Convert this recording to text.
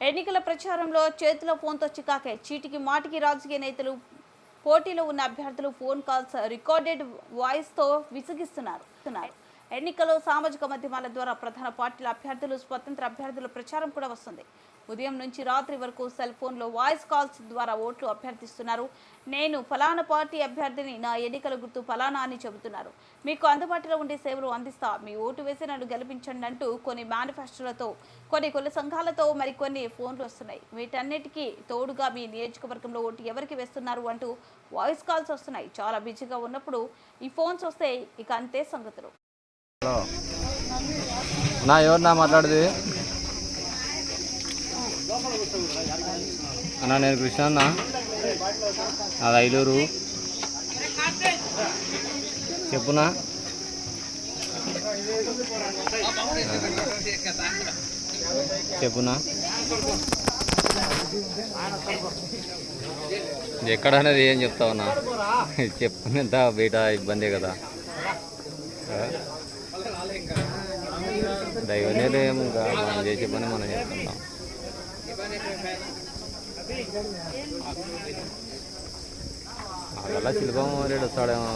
ఎన్నికల ప్రచారంలో చేతిలో ఫోన్తో చికాకే. చీటికి మాటికి రాజకీయ నేతలు పోటీలో ఉన్న అభ్యర్థులు ఫోన్ కాల్స్ రికార్డెడ్ వాయిస్తో విసిగిస్తున్నారు ఎన్నికల్లో సామాజిక మాధ్యమాల ద్వారా ప్రధాన పార్టీల అభ్యర్థులు స్వతంత్ర అభ్యర్థుల ప్రచారం కూడా వస్తుంది. ఉదయం నుంచి రాత్రి వరకు సెల్ ఫోన్లో వాయిస్ కాల్స్ ద్వారా ఓట్లు అభ్యర్థిస్తున్నారు. నేను ఫలానా పార్టీ అభ్యర్థిని నా ఎన్నికల గుర్తు ఫలానా అని చెబుతున్నారు. మీకు అందుబాటులో ఉండే సేవలు అందిస్తా మీ ఓటు వేసి నన్ను గెలిపించండి అంటూ కొన్ని మేనిఫెస్టోలతో కొన్ని కొన్ని సంఘాలతో మరికొన్ని ఫోన్లు వస్తున్నాయి. వీటన్నిటికీ తోడుగా మీ నియోజకవర్గంలో ఓటు ఎవరికి వేస్తున్నారు అంటూ వాయిస్ కాల్స్ వస్తున్నాయి. చాలా బిజీగా ఉన్నప్పుడు ఈ ఫోన్స్ వస్తే ఇక అంతే సంగతులు. హలో. నా ఎవరు నా మాట్లాడేది? అన్న నేను కృష్ణ అన్న. నాది ఐలూరు చెప్పునా? చెప్పునా? ఎక్కడ అనేది ఏం చెప్తావన్నా చెప్పుకునేంత బయట ఇబ్బందే కదా. దైవ ఏం ఇంకా మనం చేసే పని మనం చేస్తున్నాం. అలా శిల్పం రేడు వస్తాడేమో